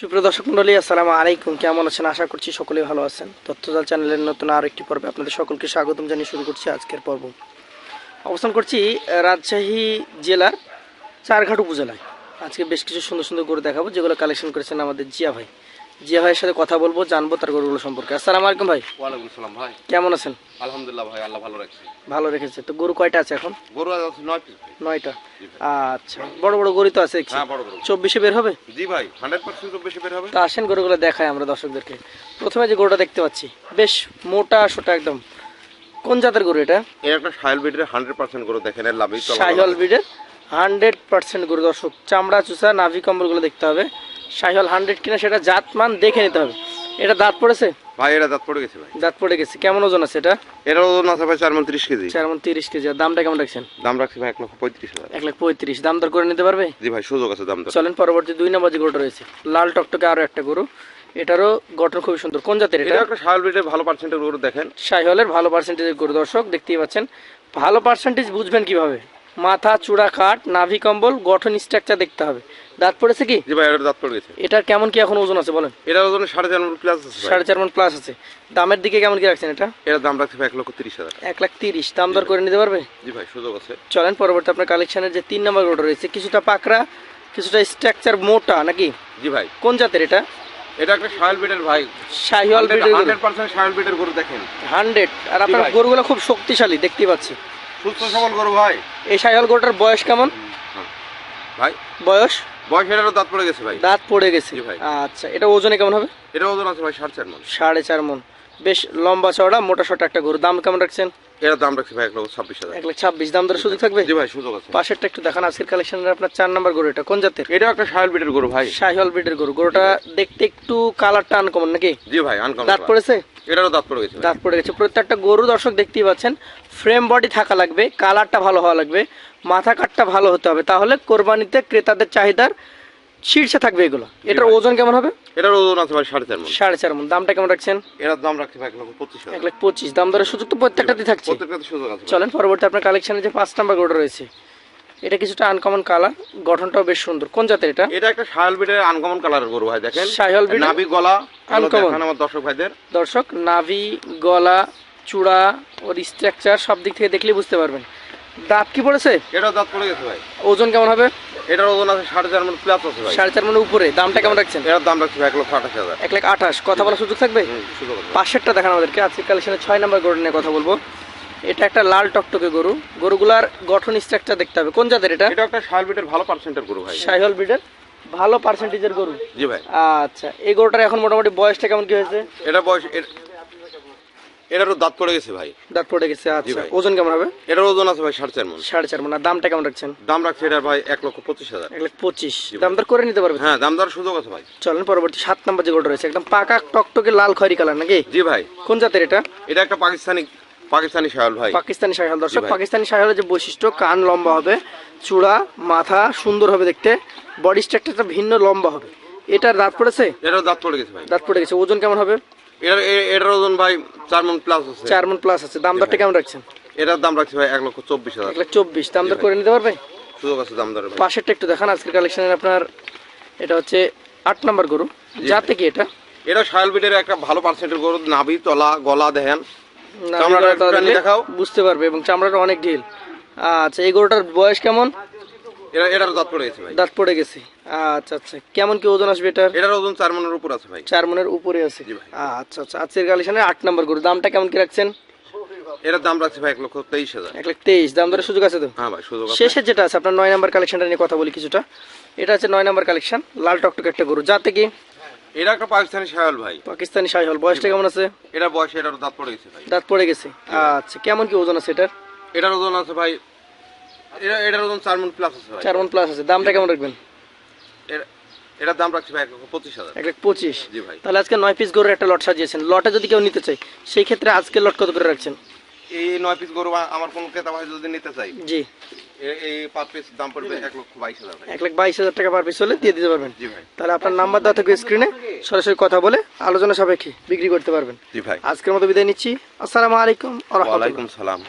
সুপ্রিয় দর্শক মন্ডলী, আসসালামু আলাইকুম। কেমন আছেন? আশা করছি সকলেই ভালো আছেন। তথ্যজাল চ্যানেলের নতুন আরেকটি একটি পর্বে আপনাদের সকলকে স্বাগতম জানিয়ে শুরু করছি আজকের পর্ব। অবস্থান করছি রাজশাহী জেলার চারঘাট উপজেলায়। আজকে বেশ কিছু সুন্দর সুন্দর গরু দেখাবো, যেগুলো কালেকশন করেছেন আমাদের জিয়া ভাই। জিয়া ভাইয়ের সাথে কথা বলব জানব তার গরুগুলো সম্পর্কে। আসসালামু আলাইকুম ভাই। ওয়ালাইকুম সালাম ভাই। কেমন আছেন? আলহামদুলিল্লাহ ভাই আল্লাহ ভালো রাখছে। ভালো রেখেছে। তো গরু কয়টা আছে এখন? গরু আছে নয় পিস ভাই। নয়টা। আচ্ছা বড় বড় গরু তো আছে হ্যাঁ বড় গরু। চব্বিশে বের হবে? জি ভাই হান্ড্রেড পার্সেন্ট বেশি বের হবে। তো আসেন গরুগুলো দেখাই আমরা দর্শকদেরকে। প্রথমে যে গরুটা দেখতে পাচ্ছি বেশ মোটা সোটা একদম। কোন জাতের গরু এটা? এর একটা হান্ড্রেড পার্সেন্ট গরু দেখেন এর লাভই শাহিওয়াল ব্রিডের হান্ড্রেড পার্সেন্ট গরু। দর্শক চামড়া চুষা নাভি কম্বলগুলো দেখতে হবে। শাহিওয়াল হান্ড্রেড কিনা সেটা জাত মান দেখে নিতে হবে। এটা দাঁত পড়েছে? ভাই এটা দাঁত পড়ে গেছে ভাই। দাঁত পড়ে গেছে। কেমন ওজন আছে এটা? এর ওজন আছে ভাই চার মন ত্রিশ কেজি। চার মন তিরিশ কেজি। আর দামটা কেমন রাখছেন? দাম রাখছি ভাই এক লক্ষ পঁয়ত্রিশ হাজার। এক লাখ পঁয়ত্রিশ। দাম দর করে নিতে পারবে? জি ভাই সুযোগ আছে দাম দর। চলেন পরবর্তী দুই নম্বর যে গরুটা রয়েছে লাল টকটকে আরও একটা গরু। এটারও গঠন খুবই সুন্দর। কোন জাতের এটা? এটা একটা সাইল বিটের ভালো পার্সেন্টের গরু দেখেন। শাহিওয়ালের ভালো পার্সেন্টেজের গরু। দর্শক দেখতেই পাচ্ছেন। ভালো পার্সেন্টেজ বুঝবেন কীভাবে? মাথা চূড়া কাঠ নাভি কম্বল গঠন স্ট্রাকচার দেখতে হবে। দাঁত পড়েছে কি? জি ভাই এটার দাঁত পড়ে গেছে। এটার কেমন কি এখন ওজন আছে বলেন? এটার ওজন সাড়ে চার মন প্লাস আছে ভাই। সাড়ে চার মন প্লাস আছে। দামের দিকে কেমন কি রাখছেন এটা? এটার দাম রাখছি ভাই এক লক্ষ তিরিশ হাজার। এক লাখ তিরিশ। দাম দর করে নিতে পারবে? জি ভাই সুযোগ আছে। চলেন পরবর্তী আপনার কালেকশনের যে তিন নম্বর গরুটা রয়েছে কিছুটা পাকড়া কিছুটা স্ট্রাকচার মোটা নাকি? জি ভাই। কোন জাতের এটা? এটা একটা সাইল বিটের ভাই। শাহিওয়াল হান্ড্রেড পার্সেন্ট সাইল বিটের গরু দেখেন। হান্ড্রেড। আর আপনার। গরুগুলো খুব শক্তিশালী দেখতেই পাচ্ছি। সুস্থ সবল গরু ভাই। এই শাহিওয়াল গরুটার বয়স কেমন? ভাই? বয়স? বয়স এটারও দাঁত পড়ে গেছে ভাই। দাঁত পড়ে গেছে। ভাই। আচ্ছা এটা ওজনে কেমন হবে? এটা ওজন আছে ভাই সাড়ে চার মন। সাড়ে চার মন। বেশ লম্বা চওড়া মোটা সোটা একটা গরু। দাম কেমন রাখছেন? এটার দাম রাখছি ভাই এক লক্ষ ছাব্বিশ হাজার। এক লাখ ছাব্বিশ। দাম ধরে সুযোগ থাকবে? জি ভাই সুযোগ আছে। পাশেরটা একটু দেখান আজকের কালেকশনের আপনার চার নাম্বার গরু এটা। কোন জাতের? এটাও একটা সাহেল বিটের গরু ভাই। শাহিওয়াল ব্রিডের গরু। গরুটা দেখতে একটু কালারটা আনকমন নাকি? জি ভাই আনকম দাঁত পড়েছে? এটারও দাঁত পড়ে গেছে দাঁত পড়ে গেছে প্রত্যেকটা গরু দর্শক দেখতেই পাচ্ছেন ফ্রেম বডি থাকা লাগবে কালারটা ভালো হওয়া লাগবে মাথা কাটটা ভালো হতে হবে। তাহলে কোরবানিতে ক্রেতাদের চাহিদার শীর্ষে থাকবে এগুলো। এটার ওজন কেমন হবে? এটার ওজন আছে ভাই সাড়ে চার মন সাড়ে চার মন দামটা কেমন রাখছেন? এটার দাম রাখছি ভাই এক লক্ষ পঁচিশ এক লাখ পঁচিশ। দাম দরের সুযোগ তো প্রত্যেকটাতে থাকছে। প্রত্যেকটাতে সুযোগ আছে চলেন পরবর্তী আপনার কালেকশনে যে পাঁচ নাম্বার গরুটা রয়েছে। এটা কিছুটা আনকমন কালার গঠনটাও বেশ সুন্দর। কোন জাতের এটা? এটা একটা সাহেল বিটের আনকমন কালারের গরু ভাই দেখেন। breed এর? নাভি গলা Uncommon। আমার দর্শক ভাইদের। দর্শক নাভি গলা চূড়া ওর স্ট্রাকচার সব দিক থেকে দেখলেই বুঝতে পারবেন। দাঁত কি পড়েছে? এটাও দাঁত পড়ে গেছে ভাই। ওজন কেমন হবে? এটার ওজন আছে সাড়ে চার মন প্লাস আছে ভাই। সাড়ে চার মনের উপরে। দামটা কেমন রাখছেন? এটার দাম রাখছি এক লক্ষ আঠাশ হাজার। এক লাখ আঠাশ। কথা বলার সুযোগ থাকবে। পাশেরটা দেখান আমাদেরকে। আজকে কালেকশনে ছয় নাম্বার গরু নিয়ে কথা বলব। এটা একটা লাল টকটকে গরু। গরুগুলার গঠন স্ট্রাকচার দেখতে হবে। কোন জাতের এটা? এটা একটা সাহেল বিটের ভালো পার্সেন্টের গরু ভাই। সাইহল ব্রিডের ভালো পার্সেন্টেজের গরু। জি ভাই। আচ্ছা এই গরুটার এখন মোটামুটি বয়সটা কেমন কি হয়েছে? এটা বয়স এর- এটারও দাঁত পড়ে গেছে ভাই। দাঁত পড়ে গেছে আচ্ছা। ওজন কেমন হবে? এটার ওজন আছে ভাই সাড়ে চার মন। সাড়ে চার মানে। দামটা কেমন রাখছেন? দাম রাখছে এটার ভাই এক লক্ষ পঁচিশ হাজার। এক লাখ পঁচিশ। জি ভাই। দাম দর করে নিতে পারবে হ্যাঁ দাম দর সুযোগ আছে ভাই। চলেন পরবর্তী সাত নম্বর যে গরুটা রয়েছে একদম পাকা টকটকে লাল খয়রি কালার নাকি? জি ভাই। কোন জাতের এটা? এটা একটা পাকিস্তানি পাকিস্তানি শাহল ভাই। পাকিস্তানি সাইহাল দর্শক পাকিস্তানি সাইহালের যে বৈশিষ্ট্য কান লম্বা হবে চূড়া মাথা সুন্দর হবে দেখতে বডি স্ট্রাকচারটা ভিন্ন লম্বা হবে। এটার দাঁত পড়েছে? এটার দাঁত পড়ে গেছে ভাই। দাঁত পড়ে গেছে। ওজন কেমন হবে? এটার এটার ওজন ভাই চার মন প্লাস আছে। চার মন প্লাস আছে। দাম দরটা কেমন রাখছেন? এটার দাম রাখছি ভাই এক লক্ষ চব্বিশ হাজার। এক লাখ চব্বিশ। দাম দর করে নিতে পারবে? সুযোগ আছে দাম ভাই। পাশেরটা একটু দেখান আজকের কালেকশনের আপনার এটা হচ্ছে আট নাম্বার গরু। যাতে কি এটা? এটা শাহল বিটের একটা ভালো পার্সেন্টের গরু নাভি তলা গলা দেখেন। দেখাও। বুঝতে পারবে এবং চামড়াটা অনেক ঢিল। আচ্ছা এই গরুটার বয়স কেমন? এটার দাঁত পড়ে গেছে ভাই। দাঁত পড়ে গেছে। আচ্ছা আচ্ছা। কেমন কি ওজন আসবে এটার? এটার ওজন চার মনের উপর আছে ভাই। চার মনের উপরে আছে। আচ্ছা আচ্ছা। আজকের কালেকশনের আট নাম্বার গরু। দামটা কেমন কি রাখছেন? এটার দাম রাখছি ভাই এক লক্ষ তেইশ হাজার। এক লাখ তেইশ। দাম ধরে সুযোগ আছে তো? হ্যাঁ ভাই সুযোগ শেষে যেটা আছে আপনার নয় নাম্বার কালেকশনটা নিয়ে কথা বলি কিছুটা। এটা হচ্ছে নয় নাম্বার কালেকশন লাল টকটক একটা গরু। যাতে কি এটা একটা পাকিস্তানি শাহল ভাই। পাকিস্তানি সাইহল বয়সটা কেমন আছে? এটা বয়স এটার দাঁত পড়ে গেছে ভাই। দাঁত পড়ে গেছে। আচ্ছা কেমন কি ওজন আছে এটার? এটার ওজন আছে ভাই এটা এটার ওজন চার মন প্লাস আছে ভাই। চার মন প্লাস আছে। দামটা কেমন রাখবেন? এটার দাম রাখছি ভাই এক লক্ষ পঁচিশ হাজার। এক লাখ পঁচিশ। জি ভাই। তাহলে আজকে নয় পিস গরুর একটা লট সাজিয়েছেন। লটে যদি কেউ নিতে চাই সেই ক্ষেত্রে আজকে লট কত করে রাখছেন? এই নয় পিস গরু আমার কোন ক্রেতা ভাই যদি নিতে চাই জি। এই পাঁচ পিস দাম পড়বে এক লক্ষ বাইশ হাজার এক লাখ বাইশ হাজার টাকা পার পিস হলে দিয়ে দিতে পারবেন। জি ভাই। তাহলে আপনার নাম্বার দেওয়া থাকবে স্ক্রিনে সরাসরি কথা বলে আলোচনা সাপেক্ষে বিক্রি করতে পারবেন। জি ভাই। আজকের মতো বিদায় নিচ্ছি। আসসালামু আলাইকুম আ রহমতুল্লাহ। ওয়ালাইকুম সালাম।